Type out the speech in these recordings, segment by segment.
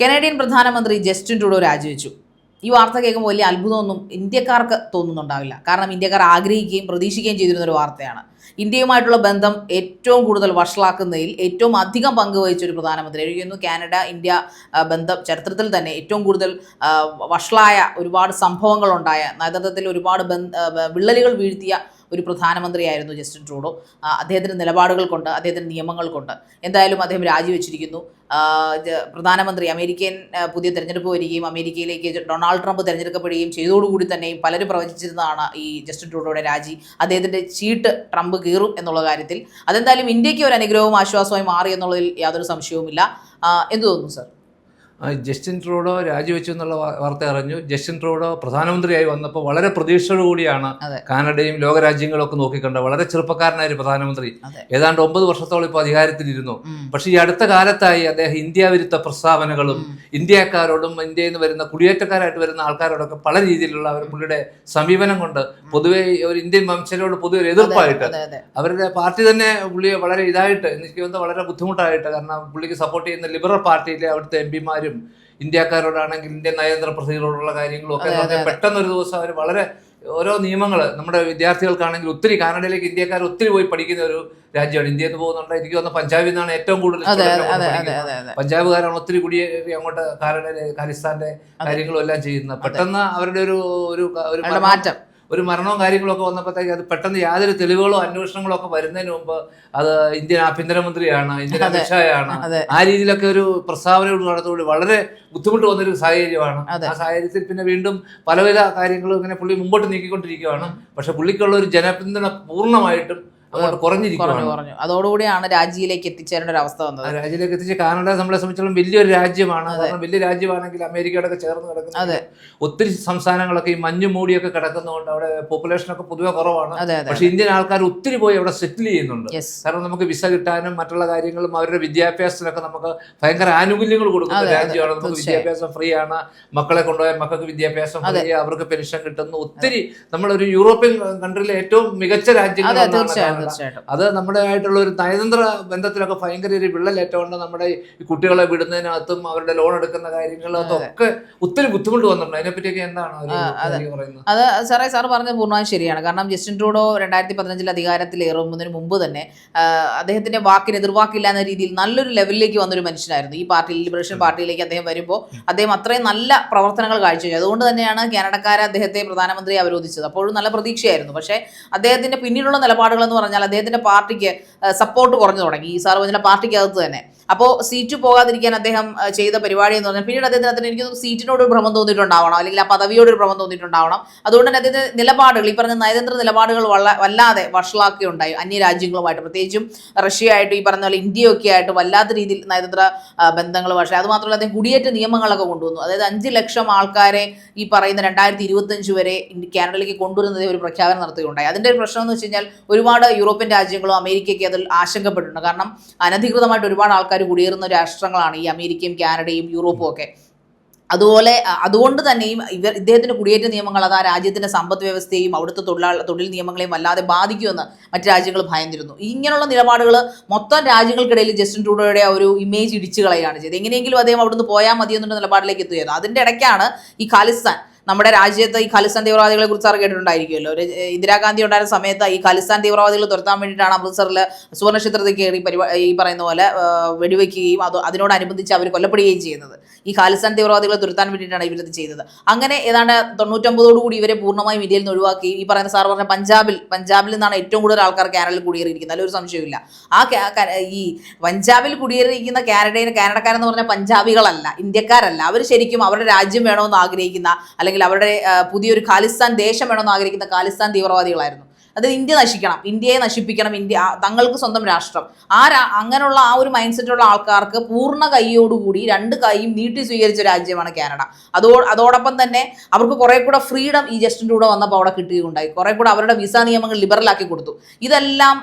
Canadian പ്രധാനമന്ത്രി Justin Trudeau രാജിവെച്ചു. ഈ വാർത്ത കേൾക്കുമ്പോൾ വലിയ അത്ഭുതമൊന്നും ഇന്ത്യക്കാർക്ക് തോന്നുന്നുണ്ടാവില്ല. കാരണം ഇന്ത്യക്കാർ ആഗ്രഹിക്കുകയും പ്രതീക്ഷിക്കുകയും ചെയ്തിരുന്ന ഒരു വാർത്തയാണ്. ഇന്ത്യയുമായിട്ടുള്ള ബന്ധം ഏറ്റവും കൂടുതൽ വഷളാക്കുന്നതിൽ ഏറ്റവും അധികം പങ്കുവഹിച്ച ഒരു പ്രധാനമന്ത്രി എഴുതിയിരുന്നു കാനഡ ഇന്ത്യ ബന്ധം ചരിത്രത്തിൽ തന്നെ ഏറ്റവും കൂടുതൽ വഷളായ ഒരുപാട് സംഭവങ്ങളുണ്ടായ നേതൃത്വത്തിൽ ഒരുപാട് വിള്ളലുകൾ വീഴ്ത്തിയ ഒരു പ്രധാനമന്ത്രിയായിരുന്നു ജസ്റ്റിൻ ട്രൂഡോ. അദ്ദേഹത്തിന്റെ നിലപാടുകൾ കൊണ്ട് അദ്ദേഹത്തിന്റെ നിയമങ്ങൾ കൊണ്ട്. എന്തായാലും അദ്ദേഹം രാജിവെച്ചിരിക്കുന്നു. പ്രധാനമന്ത്രി അമേരിക്കൻ പുതിയ തെരഞ്ഞെടുപ്പ് വരികയും അമേരിക്കയിലേക്ക് ഡൊണാൾഡ് ട്രംപ് തെരഞ്ഞെടുക്കപ്പെടുകയും ചെയ്തതോടുകൂടി തന്നെയും പലരും പ്രവചിച്ചിരുന്നതാണ് ഈ ജസ്റ്റിൻ ട്രൂഡോയുടെ രാജി. അദ്ദേഹത്തിന്റെ ചീട്ട് ട്രംപ് കീറും എന്നുള്ള കാര്യത്തിൽ. അതെന്തായാലും ഇന്ത്യയ്ക്ക് ഒരു അനുഗ്രഹവും ആശ്വാസവും മാറി എന്നുള്ളതിൽ യാതൊരു സംശയവുമില്ല. എന്ന് തോന്നുന്നു സർ? ജസ്റ്റിൻ ട്രൂഡോ രാജിവെച്ചു എന്നുള്ള വാർത്ത അറിഞ്ഞു. ജസ്റ്റിൻ ട്രൂഡോ പ്രധാനമന്ത്രിയായി വന്നപ്പോൾ വളരെ പ്രതീക്ഷയോടുകൂടിയാണ് കൂടിയാണ് കാനഡയും ലോകരാജ്യങ്ങളും ഒക്കെ നോക്കിക്കണ്ട. വളരെ ചെറുപ്പക്കാരനായ ഒരു പ്രധാനമന്ത്രി. ഏതാണ്ട് ഒമ്പത് വർഷത്തോളം ഇപ്പോൾ അധികാരത്തിലിരുന്നു. പക്ഷെ ഈ അടുത്ത കാലത്തായി അദ്ദേഹം ഇന്ത്യ വിരുദ്ധ പ്രസ്താവനകളും ഇന്ത്യക്കാരോടും ഇന്ത്യയിൽ നിന്ന് വരുന്ന കുടിയേറ്റക്കാരായിട്ട് വരുന്ന ആൾക്കാരോടൊക്കെ പല രീതിയിലുള്ള അവർ പുള്ളിയുടെ സമീപനം കൊണ്ട് പൊതുവെ ഒരു ഇന്ത്യൻ വംശജരോട് പൊതുവെ ഒരു എതിർപ്പായിട്ട് അവരുടെ പാർട്ടി തന്നെ പുള്ളിയെ വളരെ ഇതായിട്ട് എനിക്ക് തോന്നുന്നത് വളരെ ബുദ്ധിമുട്ടായിട്ട് കാരണം പുള്ളിക്ക് സപ്പോർട്ട് ചെയ്യുന്ന ലിബറൽ പാർട്ടിയിലെ അവിടുത്തെ എം പിമാരും ഇന്ത്യക്കാരോടാണെങ്കിൽ ഇന്ത്യൻ നയതന്ത്ര പ്രതികളോടുള്ള കാര്യങ്ങളും ഒക്കെ പെട്ടെന്ന് ഒരു ദിവസം അവർ വളരെ ഓരോ നിയമങ്ങൾ നമ്മുടെ വിദ്യാർത്ഥികൾക്കാണെങ്കിൽ ഒത്തിരി കാനഡയിലേക്ക് ഇന്ത്യക്കാർ ഒത്തിരി പോയി പഠിക്കുന്ന ഒരു രാജ്യമാണ്. ഇന്ത്യയിൽ നിന്ന് പോകുന്നുണ്ട്? എനിക്ക് തോന്നുന്ന പഞ്ചാബിൽ നിന്നാണ് ഏറ്റവും കൂടുതൽ പഞ്ചാബുകാരാണ് ഒത്തിരി കുടിയേറി അങ്ങോട്ട് കാനഡയിലെ ഖാലിസ്ഥാന്റെ കാര്യങ്ങളും എല്ലാം ചെയ്യുന്നത്. പെട്ടെന്ന് അവരുടെ ഒരു ഒരു മാറ്റം. ഒരു മരണവും കാര്യങ്ങളൊക്കെ വന്നപ്പോഴത്തേക്ക് അത് പെട്ടെന്ന് യാതൊരു തെളിവുകളോ അന്വേഷണങ്ങളോ ഒക്കെ വരുന്നതിന് മുമ്പ് അത് ഇന്ത്യൻ ആഭ്യന്തരമന്ത്രിയാണ് ഇന്ത്യൻ. അമിത്ഷായാണ് ആ രീതിയിലൊക്കെ ഒരു പ്രസ്താവനയോട് നടത്തുകൂടി വളരെ ബുദ്ധിമുട്ട് വന്നൊരു സാഹചര്യമാണ്. ആ സാഹചര്യത്തിൽ പിന്നെ വീണ്ടും പലവിധ കാര്യങ്ങളും ഇങ്ങനെ പുള്ളി മുമ്പോട്ട് നീക്കിക്കൊണ്ടിരിക്കുകയാണ് പക്ഷെ പുള്ളിക്കുള്ള ഒരു ജനപിന്തുണ പൂർണമായിട്ടും കുറഞ്ഞു അതോടുകൂടിയാണ് രാജിയിലേക്ക് എത്തിച്ചേരേണ്ട ഒരു അവസ്ഥ വന്നത്. രാജ്യത്തിലേക്ക് എത്തിച്ച് കാനഡ നമ്മളെ സംബന്ധിച്ചോളം വലിയൊരു രാജ്യമാണ്. വലിയ രാജ്യമാണെങ്കിൽ അമേരിക്കയോടൊക്കെ ചേർന്ന് കിടക്കുന്നത് അതെ. ഒത്തിരി സംസ്ഥാനങ്ങളൊക്കെ ഈ മഞ്ഞു മൂടിയൊക്കെ കിടക്കുന്നതുകൊണ്ട് അവിടെ പോപ്പുലേഷൻ ഒക്കെ പൊതുവെ കുറവാണ്. പക്ഷെ ഇന്ത്യൻ ആൾക്കാർ ഒത്തിരി പോയി അവിടെ സെറ്റിൽ ചെയ്യുന്നുണ്ട്. കാരണം നമുക്ക് വിസ കിട്ടാനും മറ്റുള്ള കാര്യങ്ങളും അവരുടെ വിദ്യാഭ്യാസത്തിനൊക്കെ നമുക്ക് ഭയങ്കര ആനുകൂല്യങ്ങൾ കൊടുക്കുന്ന രാജ്യമാണ്. നമുക്ക് വിദ്യാഭ്യാസം ഫ്രീ ആണ്. മക്കളെ കൊണ്ടുപോയ മക്കൾക്ക് വിദ്യാഭ്യാസം ഫ്രീ അവർക്ക് പെൻഷൻ കിട്ടുന്നു. ഒത്തിരി നമ്മളൊരു യൂറോപ്യൻ കൺട്രിയിലെ ഏറ്റവും മികച്ച രാജ്യങ്ങൾ രാജ്യങ്ങളാണ് അത് നമ്മുടെ ആയിട്ടുള്ള ഒരു നയതന്ത്ര ബന്ധത്തിലൊക്കെ ഭയങ്കര ഒരു വിള്ളലേറ്റമുണ്ട്. നമ്മുടെ ഈ കുട്ടികളെ വിടുന്നതിനകത്തും അവരുടെ ലോൺ എടുക്കുന്ന കാര്യങ്ങളൊക്കെ ഒക്കെ ഒത്തിരി ബുദ്ധിമുട്ട് വന്നിട്ടുണ്ട് അതിനെപ്പറ്റിയൊക്കെ എന്താണ് പറയുന്നത്? അത് സാറേ സാർ പറഞ്ഞത് പൂർണമായും ശരിയാണ്. കാരണം ജസ്റ്റിൻ ട്രൂഡോ രണ്ടായിരത്തി പതിനഞ്ചിൽ അധികാരത്തിലേറുന്നതിന് മുമ്പ് തന്നെ അദ്ദേഹത്തിന്റെ വാക്കിന് എതിർവാക്കില്ല എന്ന രീതിയിൽ നല്ലൊരു ലെവലിലേക്ക് വന്നൊരു മനുഷ്യനായിരുന്നു. ഈ പാർട്ടി ലിബറേഷൻ പാർട്ടിയിലേക്ക് അദ്ദേഹം വരുമ്പോൾ അദ്ദേഹം അത്രയും നല്ല പ്രവർത്തനങ്ങൾ കാഴ്ചവെച്ചു. അതുകൊണ്ട് തന്നെയാണ് കാനഡക്കാരെ അദ്ദേഹത്തെ പ്രധാനമന്ത്രി അവരോധിച്ചത്. അപ്പോഴും നല്ല പ്രതീക്ഷയായിരുന്നു. പക്ഷേ അദ്ദേഹത്തിന്റെ പിന്നീടുള്ള നിലപാടുകൾ എന്ന് പറഞ്ഞാൽ അദ്ദേഹത്തിന്റെ പാർട്ടിക്ക് സപ്പോർട്ട് കുറഞ്ഞു തുടങ്ങി. ഈ സാർ പറഞ്ഞ പാർട്ടിക്കകത്ത് തന്നെ. അപ്പോൾ സീറ്റ് പോകാതിരിക്കാൻ അദ്ദേഹം ചെയ്ത പരിപാടി എന്ന് പറഞ്ഞാൽ പിന്നീട് അദ്ദേഹത്തിന് എനിക്ക് സീറ്റിനോട് ഒരു ഭ്രമം തോന്നിയിട്ടുണ്ടാവണം. അല്ലെങ്കിൽ ആ പദവിയോട് ഒരു ഭ്രമം തോന്നിയിട്ടുണ്ടാവണം. അതുകൊണ്ട് തന്നെ അദ്ദേഹത്തിന്റെ നിലപാടുകൾ ഈ പറഞ്ഞ നയതന്ത്ര നിലപാടുകൾ വല്ലാതെ വഷളാക്കുകയുണ്ടായി അന്യ രാജ്യങ്ങളുമായിട്ട് പ്രത്യേകിച്ചും റഷ്യയായിട്ട് ഈ പറഞ്ഞ പോലെ ഇന്ത്യയൊക്കെ ആയിട്ട് വല്ലാത്ത രീതിയിൽ നയതന്ത്ര ബന്ധങ്ങൾ പക്ഷേ അത് മാത്രമല്ല അദ്ദേഹം കുടിയേറ്റ നിയമങ്ങളൊക്കെ കൊണ്ടുവന്നു. അതായത് അഞ്ച് ലക്ഷം ആൾക്കാരെ ഈ പറയുന്ന രണ്ടായിരത്തി ഇരുപത്തഞ്ച് വരെ കാനഡയിലേക്ക് കൊണ്ടുവരുന്നത് ഒരു പ്രഖ്യാപനം നടത്തുകയുണ്ടായി. അതിന്റെ ഒരു പ്രശ്നം എന്ന് വെച്ച് കഴിഞ്ഞാൽ ഒരുപാട് യൂറോപ്യൻ രാജ്യങ്ങളും അമേരിക്കയൊക്കെ അതിൽ ആശങ്കപ്പെട്ടിട്ടുണ്ട്. കാരണം അനധികൃതമായിട്ട് ഒരുപാട് ആൾക്കാർ കുടിയേറുന്ന രാഷ്ട്രങ്ങളാണ് ഈ അമേരിക്കയും കാനഡയും യൂറോപ്പും ഒക്കെ. അതുപോലെ അതുകൊണ്ട് തന്നെയും ഇവർ ഇദ്ദേഹത്തിന്റെ കുടിയേറ്റ നിയമങ്ങൾ അത് ആ രാജ്യത്തിന്റെ സമ്പദ് വ്യവസ്ഥയും അവിടുത്തെ തൊഴിലാളി തൊഴിൽ നിയമങ്ങളെയും വല്ലാതെ ബാധിക്കുമെന്ന് മറ്റു രാജ്യങ്ങൾ ഭയന്നിരുന്നു. ഇങ്ങനെയുള്ള നിലപാടുകൾ മൊത്തം രാജ്യങ്ങൾക്കിടയിൽ ജസ്റ്റിൻ ട്രൂഡോയുടെ ഒരു ഇമേജ് ഇടിച്ചു കളയാണ് ചെയ്തത്. എങ്ങനെയെങ്കിലും അദ്ദേഹം അവിടുന്ന് പോയാൽ മതി എന്നുള്ള നിലപാടിലേക്ക് എത്തുകയായിരുന്നു. അതിന്റെ ഇടയ്ക്കാണ് ഈ ഖാലിസ്ഥാൻ നമ്മുടെ രാജ്യത്ത് ഈ ഖാലിസ്ഥാൻ തീവ്രവാദികളെ കുറിച്ച് സാർ കേട്ടിട്ടുണ്ടായിരിക്കുമല്ലോ. ഒരു ഇന്ദിരാഗാന്ധി ഉണ്ടായിരുന്ന സമയത്ത് ഈ ഖാലിസ്ഥാൻ തീവ്രവാദികൾ തുരത്താൻ വേണ്ടിയിട്ടാണ് അമൃത്സറിൽ സുവർണക്ഷേത്രത്തിൽ കയറി പരിപാ ഈ പറയുന്ന പോലെ വെടിവെക്കുകയും അത് അതിനോടനുബന്ധിച്ച് അവർ കൊല്ലപ്പെടുകയും ചെയ്യുന്നത്. ഈ ഖാലിസ്ഥാൻ തീവ്രവാദികളെ തുരത്താൻ വേണ്ടിയിട്ടാണ് ഇവരത് ചെയ്തത്. അങ്ങനെ ഏതാണ്ട് തൊണ്ണൂറ്റൊമ്പതോടു കൂടി ഇവരെ പൂർണമായും ഇന്ത്യയിൽ നിന്ന് ഒഴിവാക്കി. ഈ പറയുന്ന സാർ പറഞ്ഞ പഞ്ചാബിൽ പഞ്ചാബിൽ നിന്നാണ് ഏറ്റവും കൂടുതൽ ആൾക്കാർ കാനഡയിൽ കുടിയേറിയിരിക്കുന്നത്. അതിലൊരു സംശയമില്ല ആ ഈ പഞ്ചാബിൽ കുടിയേറിയിരിക്കുന്ന കാനഡയിൽ കാനഡക്കാരെന്ന് പറഞ്ഞാൽ പഞ്ചാബികളല്ല ഇന്ത്യക്കാരല്ല. അവർ ശരിക്കും അവരുടെ രാജ്യം വേണമെന്ന് ആഗ്രഹിക്കുന്ന അല്ലെങ്കിൽ അവരുടെ പുതിയൊരു ഖാലിസ്ഥാൻ ദേശം വേണമെന്ന് ആഗ്രഹിക്കുന്ന ഖാലിസ്ഥാൻ തീവ്രവാദികളായിരുന്നു. അത് ഇന്ത്യ നശിക്കണം ഇന്ത്യയെ നശിപ്പിക്കണം ഇന്ത്യ തങ്ങൾക്ക് സ്വന്തം രാഷ്ട്രം. ആ അങ്ങനെയുള്ള ആ ഒരു മൈൻഡ് സെറ്റുള്ള ആൾക്കാർക്ക് പൂർണ കൈയോടുകൂടി രണ്ട് കൈയും നീട്ടി സ്വീകരിച്ച രാജ്യമാണ് കാനഡ. അതോ അതോടൊപ്പം തന്നെ അവർക്ക് കുറെ കൂടെ ഫ്രീഡം ഈ ജസ്റ്റിന്റെ കൂടെ വന്നപ്പോൾ അവിടെ കിട്ടുകയുണ്ടായി. കുറെ കൂടെ അവരുടെ വിസ നിയമങ്ങൾ ലിബറലാക്കി കൊടുത്തു. ഇതെല്ലാം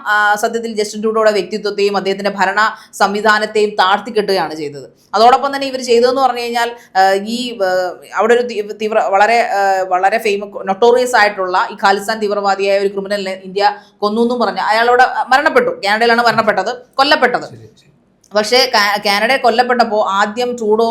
സത്യത്തിൽ ജസ്റ്റിൻ ട്രൂഡോയുടെ വ്യക്തിത്വത്തെയും അദ്ദേഹത്തിന്റെ ഭരണ സംവിധാനത്തെയും താഴ്ത്തിക്കെട്ടുകയാണ് ചെയ്തത്. അതോടൊപ്പം തന്നെ ഇവർ ചെയ്തതെന്ന് പറഞ്ഞു കഴിഞ്ഞാൽ ഈ അവിടെ ഒരു തീവ്ര വളരെ വളരെ ഫേമസ് നൊട്ടോറിയസ് ആയിട്ടുള്ള ഈ ഖാലിസ്ഥാൻ തീവ്രവാദിയായ ഒരു ഇന്ത്യ കൊന്നു എന്നും പറഞ്ഞു അയാളോട് മരണപ്പെട്ടു. കാനഡയിലാണ് മരണപ്പെട്ടത്. കൊല്ലപ്പെട്ടത്. പക്ഷേ കാനഡ കൊല്ലപ്പെട്ടപ്പോൾ ആദ്യം ട്രൂഡോ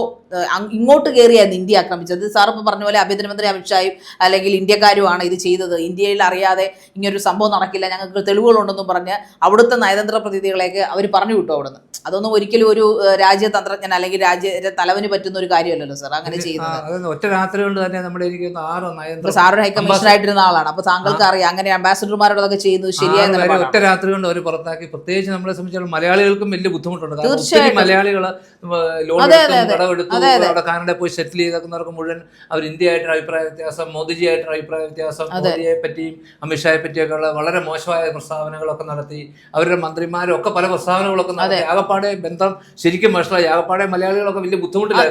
ഇങ്ങോട്ട് കയറിയായിരുന്നു ഇന്ത്യ ആക്രമിച്ചത്. സാർ ഇപ്പോൾ പറഞ്ഞ പോലെ ആഭ്യന്തരമന്ത്രി അമിത്ഷായും അല്ലെങ്കിൽ ഇന്ത്യക്കാരുമാണ് ഇത് ചെയ്തത്. ഇന്ത്യയിൽ അറിയാതെ ഇങ്ങനൊരു സംഭവം നടക്കില്ല. ഞങ്ങൾക്ക് തെളിവുകളുണ്ടെന്നും പറഞ്ഞ് അവിടുത്തെ നയതന്ത്ര പ്രതിനിധികളെയൊക്കെ അവർ പറഞ്ഞു വിട്ടു അവിടുന്ന്. അതൊന്നും ഒരിക്കലും ഒരു രാജ്യതന്ത്രജ്ഞൻ അല്ലെങ്കിൽ രാജ്യ തലവന് പറ്റുന്ന ഒരു കാര്യമല്ലല്ലോ സാർ അങ്ങനെ ചെയ്യുന്നത്. സാറൊരു ഒറ്റ രാത്രി കൊണ്ട് തന്നെ നമ്മുടെ എനിക്ക് തോന്നുന്നു ആറ് നയന്ത്ര ഇപ്പൊ സാറ് ഹൈക്കമ്മീഷണർ ആയിട്ടിരുന്ന ആളാണ്. അപ്പൊ താങ്കൾക്ക് അറിയാം. അങ്ങനെ അംബാസിഡർമാരോടൊക്കെ ചെയ്യുന്നത് ശരിയായ ഒറ്റ രാത്രി കൊണ്ട് അവർ പുറത്താക്കി. പ്രത്യേകിച്ച് നമ്മളെ സംബന്ധിച്ചിടത്തോളം മലയാളികൾക്കും വലിയ ബുദ്ധിമുട്ടുണ്ട്. ഒത്തിരി മലയാളികൾ ലോൺ. കടമെടുത്തു. അവിടെ കാനഡ പോയി സെറ്റിൽ ചെയ്തേക്കുന്നവർക്ക് മുഴുവൻ അവർ ഇന്ത്യയായിട്ട് അഭിപ്രായ വ്യത്യാസം മോദിജി ആയിട്ടൊരു അഭിപ്രായ വ്യത്യാസം മോദിയെ പറ്റിയും അമിത്ഷായെ പറ്റിയൊക്കെ ഉള്ള വളരെ മോശമായ പ്രസ്താവനകളൊക്കെ നടത്തി അവരുടെ മന്ത്രിമാരും ഒക്കെ പല പ്രസ്താവനകളൊക്കെ നടത്തി. ആകപ്പാടെ ബന്ധം ശരിക്കും മനസ്സിലായി ആകപ്പാടെ മലയാളികളൊക്കെ വലിയ ബുദ്ധിമുട്ടില്ല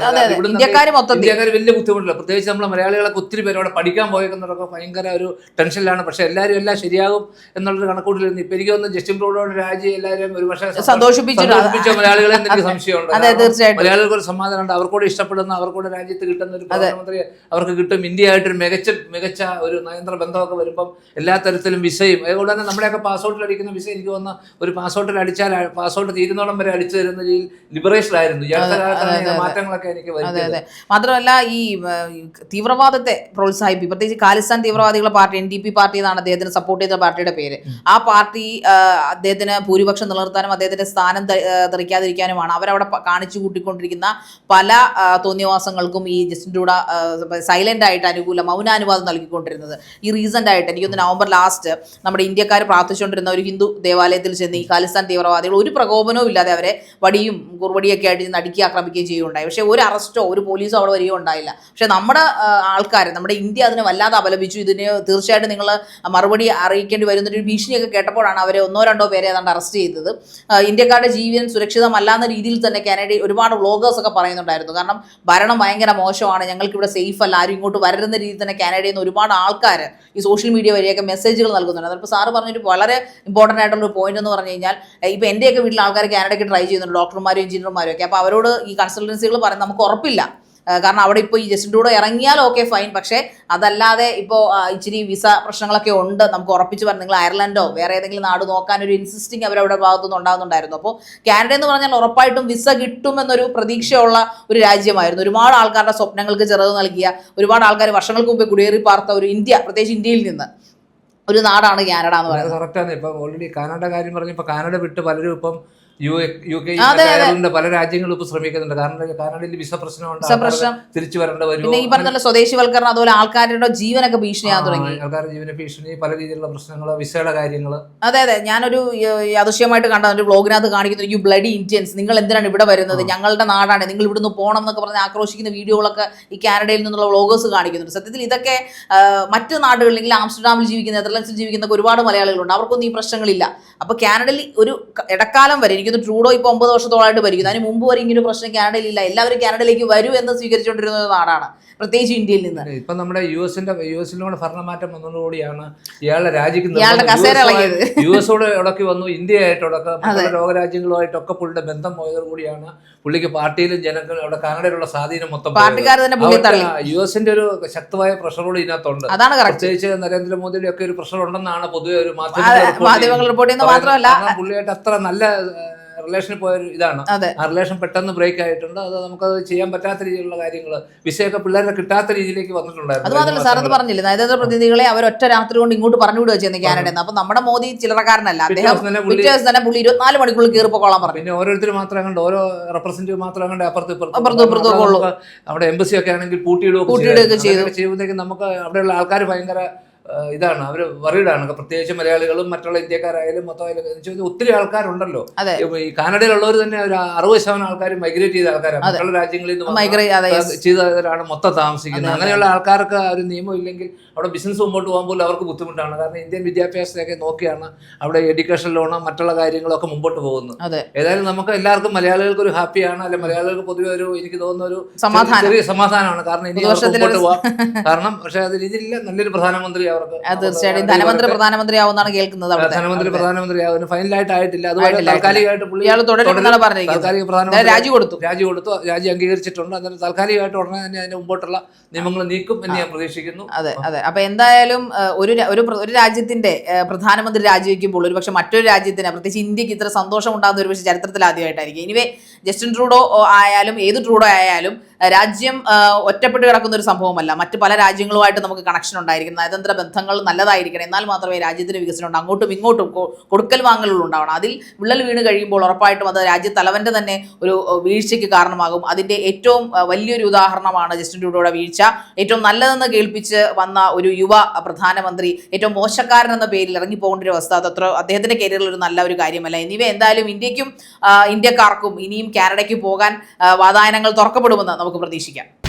ഇന്ത്യക്കാർ വലിയ ബുദ്ധിമുട്ടില്ല പ്രത്യേകിച്ച് നമ്മളെ മലയാളികളൊക്കെ ഒത്തിരി പേര് അവിടെ പഠിക്കാൻ പോയേക്കുന്നവരൊക്കെ ഭയങ്കര ഒരു ടെൻഷനിലാണ്. പക്ഷെ എല്ലാവരും എല്ലാം ശരിയാകും എന്നുള്ളൊരു കണക്കൂട്ടിലിരുന്നു. ഇപ്പൊ എനിക്ക് തോന്നുന്നു ജസ്റ്റിൻ ബ്രോഡോട് രാജി എല്ലാവരും ഒരു പക്ഷേ സന്തോഷിപ്പിച്ച മലയാളികളെ എന്തെങ്കിലും സംശയമുണ്ട്? മലയാളികൾക്ക് ഒരു സമാധാനമുണ്ട്. അവർക്കൂടെ ഇഷ്ടപ്പെടുന്ന അവർക്കൂടെ രാജ്യത്ത് കിട്ടുന്ന ഒരു പ്രധാനമന്ത്രി അവർക്ക് കിട്ടും. ഇന്ത്യയായിട്ടൊരു മികച്ച മികച്ച ഒരു നയന്ത്ര ബന്ധമൊക്കെ വരുമ്പം എല്ലാ തരത്തിലും വിസയും അതുകൊണ്ട് തന്നെ നമ്മുടെയൊക്കെ പാസ്പോർട്ടിൽ അടിക്കുന്ന വിസ എനിക്ക് വന്ന ഒരു പാസ്പോർട്ടിൽ അടിച്ചാൽ പാസ്പോർട്ട് തീരുന്നോളം വരെ അടിച്ചു തരുന്ന രീതിയിൽ ലിബറേഷൻ ആയിരുന്നു. ഈ അടുത്ത കാലത്താണ് മാറ്റങ്ങളൊക്കെ എനിക്ക് വരുന്നത് മാത്രമല്ല ഈ തീവ്രവാദത്തെ പ്രോത്സാഹിപ്പിക്കും പ്രത്യേകിച്ച് ഖാലിസ്ഥാൻ തീവ്രവാദികളുടെ party N D P party എന്നാണ് അദ്ദേഹത്തിന് സപ്പോർട്ട് ചെയ്ത പാർട്ടിയുടെ പേര്. ആ പാർട്ടി അദ്ദേഹത്തിന് ഭൂരിപക്ഷം നിലനിർത്താനും അദ്ദേഹത്തിന്റെ സ്ഥാനം ഏഹ്, തെറിക്കാതിരിക്കാനുമാണ് അവരവിടെ കാണിച്ചു കൂട്ടിക്കൊണ്ടിരിക്കുന്ന പല തോന്നിയവാസങ്ങൾക്കും ഈ ജസ്റ്റിൻ ട്രൂഡ സൈലന്റ് ആയിട്ട് അനുകൂല മൗനാനുവാദം നൽകിക്കൊണ്ടിരുന്നത്. ഈ റീസെന്റ് ആയിട്ട് എനിക്കൊന്ന് നവംബർ ലാസ്റ്റ് നമ്മുടെ ഇന്ത്യക്കാർ പ്രാർത്ഥിച്ചുകൊണ്ടിരുന്ന ഒരു ഹിന്ദു ദേവാലയത്തിൽ ചെന്ന് ഈ ഖാലിസ്ഥാൻ തീവ്രവാദികൾ ഒരു പ്രകോപനവും ഇല്ലാതെ അവരെ വടിയും കുറുവടിയൊക്കെ ആയിട്ട് ചെന്ന് അടുക്കി ആക്രമിക്കുകയും ചെയ്യുകയുണ്ടായി. പക്ഷേ ഒരു അറസ്റ്റോ ഒരു പോലീസോ അവിടെ വരികയോ ഉണ്ടായില്ല. പക്ഷേ നമ്മുടെ ആൾക്കാർ നമ്മുടെ ഇന്ത്യ അതിനെ വല്ലാതെ അപലപിച്ചു. ഇതിന് തീർച്ചയായിട്ടും നിങ്ങൾ മറുപടി അറിയിക്കേണ്ടി വരുന്നൊരു ഭീഷണിയൊക്കെ കേട്ടപ്പോഴാണ് അവരെ ഒന്നോ രണ്ടോ പേരെ ഏതാണ്ട് അറസ്റ്റ് ചെയ്തത്. ഇന്ത്യക്കാരുടെ ഇന്ത്യക്കാരുടെ ജീവൻ സുരക്ഷിതമല്ലാന്ന രീതിയിൽ തന്നെ കാനഡയിൽ ഒരുപാട് വ്ളോഗേഴ്സ് ഒക്കെ പറയുന്നുണ്ടായിരുന്നു. കാരണം ഭരണം ഭയങ്കര മോശമാണ് ഞങ്ങൾക്ക് ഇവിടെ സേഫ് അല്ല ആരും ഇങ്ങോട്ട് വരരുന്ന രീതിയിൽ തന്നെ കാനഡയിൽ നിന്ന് ഒരുപാട് ആൾക്കാർ ഈ സോഷ്യൽ മീഡിയ വഴിയൊക്കെ മെസ്സേജുകൾ നൽകുന്നുണ്ട്. അതിപ്പോൾ സാറ് പറഞ്ഞൊരു വളരെ ഇമ്പോർട്ടന്റ് ആയിട്ടുള്ള പോയിന്റ് എന്ന് പറഞ്ഞു കഴിഞ്ഞാൽ ഇപ്പോൾ എന്റെയൊക്കെ വീട്ടിൽ ആൾക്കാർ കാനഡയ്ക്ക് ട്രൈ ചെയ്യുന്നുണ്ട് ഡോക്ടർമാരും എഞ്ചിനീയർമാരും ഒക്കെ. അപ്പോൾ അവരോട് ഈ കൺസൾട്ടൻസികൾ പറയുന്നത് നമുക്ക് ഉറപ്പില്ല. കാരണം അവിടെ ഇപ്പോൾ ഈ ജസ്റ്റിന്റെ ഇറങ്ങിയാൽ ഓക്കെ ഫൈൻ പക്ഷേ അതല്ലാതെ ഇപ്പോൾ ഇച്ചിരി വിസ പ്രശ്നങ്ങളൊക്കെ ഉണ്ട്. നമുക്ക് ഉറപ്പിച്ച് പറഞ്ഞു നിങ്ങൾ അയർലൻഡോ വേറെ ഏതെങ്കിലും നാട് നോക്കാൻ ഒരു ഇൻസിസ്റ്റിംഗ് അവരവിടെ ഭാഗത്തുനിന്ന് ഉണ്ടാകുന്നുണ്ടായിരുന്നു. അപ്പോൾ കാനഡ എന്ന് പറഞ്ഞാൽ ഉറപ്പായിട്ടും വിസ കിട്ടുമെന്നൊരു പ്രതീക്ഷയുള്ള ഒരു രാജ്യമായിരുന്നു. ഒരുപാട് ആൾക്കാരുടെ സ്വപ്നങ്ങൾക്ക് ചെറുത് നൽകിയ ഒരുപാട് ആൾക്കാർ വർഷങ്ങൾക്ക് മുമ്പ് കുടിയേറി പാർത്ത ഒരു ഇന്ത്യ പ്രത്യേകിച്ച് ഇന്ത്യയിൽ നിന്ന് ഒരു നാടാണ് കാനഡ എന്ന് പറയുന്നത്. കറക്റ്റാണ് ഇപ്പം ഓൾറെഡി കാനഡ കാര്യം പറഞ്ഞു ഇപ്പൊ കാനഡ വിട്ട് പലരും ഇപ്പം യു യു കെ. അയർലൻഡ് പല രാജ്യങ്ങളും ഇപ്പൊ ശ്രമിക്കുന്നുണ്ട്. കാരണം കാനഡയിൽ വിസ പ്രശ്നമുണ്ട് പ്രശ്നം. തിരിച്ചു വരേണ്ട വരും ഈ പറഞ്ഞ സ്വദേശിവൽക്കരണം അതുപോലെ ആൾക്കാരുടെ ജീവനൊക്കെ ഭീഷണിയാ തുടങ്ങി. ആൾക്കാരുടെ ജീവന ഭീഷണി പല രീതിയിലുള്ള പ്രശ്നങ്ങൾ വിസയുടെ കാര്യങ്ങൾ അതെ അതെ. ഞാനൊരു ഏഹ്, യാദൃശ്യമായിട്ട് കണ്ട ഒരു വ്ളോഗിനകത്ത് കാണിക്കുന്ന യു ബ്ലഡി ഇന്ത്യൻസ് നിങ്ങൾ എന്തിനാണ് ഇവിടെ വരുന്നത്? ഞങ്ങളുടെ നാടാണ്. നിങ്ങൾ ഇവിടുന്ന് പോകണം എന്നൊക്കെ പറഞ്ഞ് ആക്രോശിക്കുന്ന വീഡിയോകളൊക്കെ ഈ കാനഡയിൽ നിന്നുള്ള വ്ളോഗേഴ്സ് കാണിക്കുന്നുണ്ട്. സത്യത്തിൽ ഇതൊക്കെ മറ്റു മറ്റ് നാടുകളിൽ അല്ലെങ്കിൽ ആംസ്റ്റർഡാമിൽ ജീവിക്കുന്ന നെതർലൻഡ്സിൽ ജീവിക്കുന്ന ഒരുപാട് മലയാളികളുണ്ട്. അവർക്കൊന്നും ഈ പ്രശ്നങ്ങളില്ല. അപ്പോൾ കാനഡയിൽ ഒരു ഇടക്കാലം വരെ എനിക്കൊന്ന് ട്രൂഡോ ഇപ്പോൾ ഒമ്പത് വർഷത്തോളമായിട്ട് ഭരിക്കുന്നു. അതിന് മുമ്പ് വരെ ഇങ്ങനെ പ്രശ്നം കാനഡയിലില്ല. എല്ലാവരും കാനഡയിലേക്ക് വരൂ എന്ന് സ്വീകരിച്ചുകൊണ്ടിരുന്ന ഒരു നാടാണ്. പ്രത്യേകിച്ച് ഇന്ത്യയിൽ നിന്ന്. ഇപ്പൊ നമ്മുടെ യു എസിന്റെ യു എസിലൂടെ ഭരണമാറ്റം വന്നതോടുകൂടിയാണ് ഇയാളുടെ രാജ്യം. യു എസോട് ഇടയ്ക്ക് വന്നു ഇന്ത്യയായിട്ടൊക്കെ ലോകരാജ്യങ്ങളുമായിട്ടൊക്കെ പുള്ളിയുടെ ബന്ധം പോയതോടുകൂടിയാണ് പുള്ളിക്ക് പാർട്ടിയിലും ജനങ്ങൾ അവിടെ കാനഡയിലുള്ള സ്വാധീനം മൊത്തം യു എസിന്റെ ഒരു ശക്തമായ പ്രഷറോട് ഇതിനകത്തുണ്ട്. പ്രത്യേകിച്ച് നരേന്ദ്രമോദിയുടെ ഒക്കെ ഒരു പ്രഷർ ഉണ്ടെന്നാണ് പൊതുവെ ഒരു മാധ്യമങ്ങൾ റിപ്പോർട്ട് ചെയ്യുന്നത്. മാത്രമല്ല. പുള്ളിയായിട്ട് അത്ര നല്ല റിലേഷനിൽ പോയ ഒരു ഇതാണ്. ആ റിലേഷൻ പെട്ടെന്ന് ബ്രേക്ക് ആയിട്ടുണ്ട്? അത് നമുക്ക് ചെയ്യാൻ പറ്റാത്ത രീതിയിലുള്ള കാര്യങ്ങൾ വിഷയമൊക്കെ പിള്ളേരെ കിട്ടാത്ത രീതിയിലേക്ക് അത് വന്നിട്ടുണ്ടായിരുന്നു മാത്രമല്ല സാർ അത് പറഞ്ഞില്ല? നയതന്ത്ര പ്രതിനിധികളെ അവർ ഒറ്റ രാത്രി കൊണ്ട് ഇങ്ങോട്ട് പറഞ്ഞു വിടുക ചെയ്യുന്ന കാനഡയിൽ അപ്പൊ നമ്മുടെ മോദി ചില്ലറക്കാരനല്ല. പിറ്റേ അദ്ദേഹം തന്നെ പുള്ളി- ഇരുപത്തിനാല് മണിക്കൂറിൽ കയറിപ്പോക്കോളാൻ പറഞ്ഞു. പിന്നെ ഓരോരുത്തർ മാത്രം കണ്ട് ഓരോ റെപ്രസെന്റേറ്റീവ് മാത്രം കണ്ട് അപ്പുറത്ത് അപ്പുറത്ത് അപ്പുറത്തും ഇപ്പുറത്തും അവിടെ കൊള്ളും. എംബസി ഒക്കെ ആണെങ്കിൽ പൂട്ടിയിടുക പൂട്ടിയിടുകയൊക്കെ ചെയ്തു. ചെയ്യുമ്പോഴത്തേക്കും നമുക്ക് അവിടെയുള്ള ആൾക്കാർ ഭയങ്കര ഇതാണ്. അവർ വറീഡാണ് പ്രത്യേകിച്ച് മലയാളികളും മറ്റുള്ള ഇന്ത്യക്കാരായാലും മൊത്തം ആയാലും എന്ന് വെച്ചാൽ ഒത്തിരി ആൾക്കാരുണ്ടല്ലോ. ഈ കാനഡയിലുള്ളവർ തന്നെ ഒരു അറുപത് ശതമാനം ആൾക്കാർ മൈഗ്രേറ്റ് ചെയ്ത ആൾക്കാരാണ്. മറ്റുള്ള രാജ്യങ്ങളിൽ നിന്ന്. ചെയ്തവരാണ് മൊത്തം താമസിക്കുന്നത്. അങ്ങനെയുള്ള ആൾക്കാർക്ക് ആ ഒരു നിയമം ഇല്ലെങ്കിൽ അവിടെ ബിസിനസ് മുമ്പോട്ട് പോകാൻ പോലും അവർക്ക് ബുദ്ധിമുട്ടാണ്. കാരണം ഇന്ത്യൻ വിദ്യാഭ്യാസത്തെയൊക്കെ നോക്കിയാണ് അവിടെ എഡ്യൂക്കേഷൻ ലോണോ മറ്റുള്ള കാര്യങ്ങളൊക്കെ മുമ്പോട്ട് പോകുന്നത്. ഏതായാലും നമുക്ക് എല്ലാവർക്കും മലയാളികൾക്ക് ഒരു ഹാപ്പിയാണ് അല്ലെ മലയാളികൾക്ക് പൊതുവെ ഒരു എനിക്ക് തോന്നുന്ന ഒരു. ചെറിയ സമാധാനമാണ്. കാരണം ഇനി മുമ്പോട്ട് പോവാം. കാരണം പക്ഷേ അത് ഇതില്ല നല്ലൊരു പ്രധാനമന്ത്രി അവർക്ക് തീർച്ചയായിട്ടും ധനമന്ത്രി പ്രധാനമന്ത്രി ആവുന്നാണ് കേൾക്കുന്നത് ധനമന്ത്രി പ്രധാനമന്ത്രി ആവുന്നു. ഫൈനലായിട്ട് ആയിട്ടില്ല അതുപോലെ താൽക്കാലികമായിട്ട് രാജി കൊടുത്തു. രാജി കൊടുത്തു. രാജി അംഗീകരിച്ചിട്ടുണ്ട്. അന്നേരം താൽക്കാലികമായിട്ട് ഉടനെ തന്നെ അതിന്റെ മുമ്പോട്ടുള്ള നിയമങ്ങൾ നീക്കും എന്ന് ഞാൻ പ്രതീക്ഷിക്കുന്നു. അതെ അതെ. അപ്പൊ എന്തായാലും ഒരു ഒരു ഒരു രാജ്യത്തിന്റെ പ്രധാനമന്ത്രി രാജിവെക്കുമ്പോൾ ഒരു പക്ഷെ മറ്റൊരു രാജ്യത്തിന് പ്രത്യേകിച്ച് ഇന്ത്യയ്ക്ക് ഇത്ര സന്തോഷം ഉണ്ടാകുന്ന ഒരു പക്ഷേ ചരിത്രത്തിൽ ആദ്യമായിട്ടായിരിക്കും. ഇനിവേ ജസ്റ്റിൻ ട്രൂഡോ ആയാലും ഏത് ട്രൂഡോ ആയാലും രാജ്യം ഒറ്റപ്പെട്ട് കിടക്കുന്ന ഒരു സംഭവമല്ല. മറ്റ് പല രാജ്യങ്ങളുമായിട്ട് നമുക്ക് കണക്ഷൻ ഉണ്ടായിരിക്കണം നയതന്ത്ര ബന്ധങ്ങൾ നല്ലതായിരിക്കണം. എന്നാൽ മാത്രമേ രാജ്യത്തിന് വികസനം ഉണ്ട്. അങ്ങോട്ടും ഇങ്ങോട്ടും കൊടുക്കൽ വാങ്ങലുകൾ ഉണ്ടാവണം. അതിൽ വിള്ളൽ വീണ് കഴിയുമ്പോൾ ഉറപ്പായിട്ടും അത് രാജ്യത്തലവന്റെ തന്നെ ഒരു വീഴ്ചയ്ക്ക് കാരണമാകും. അതിന്റെ ഏറ്റവും വലിയൊരു ഉദാഹരണമാണ് ജസ്റ്റിൻ ട്രൂഡോയുടെ വീഴ്ച. ഏറ്റവും നല്ലതെന്ന് കേൾപ്പിച്ച് വന്ന ഒരു യുവ പ്രധാനമന്ത്രി ഏറ്റവും മോശക്കാരൻ എന്ന പേരിൽ ഇറങ്ങിപ്പോകേണ്ട ഒരു അവസ്ഥ. അത് അത്ര അദ്ദേഹത്തിന്റെ കരിയറിൽ ഒരു നല്ല ഒരു കാര്യമല്ല. എന്നിവ എന്തായാലും ഇന്ത്യക്കും ഇന്ത്യക്കാർക്കും ഇനിയും കാനഡയ്ക്ക് പോകാൻ വാതായനങ്ങൾ തുറക്കപ്പെടുമെന്ന് നമുക്ക് പ്രതീക്ഷിക്കാം.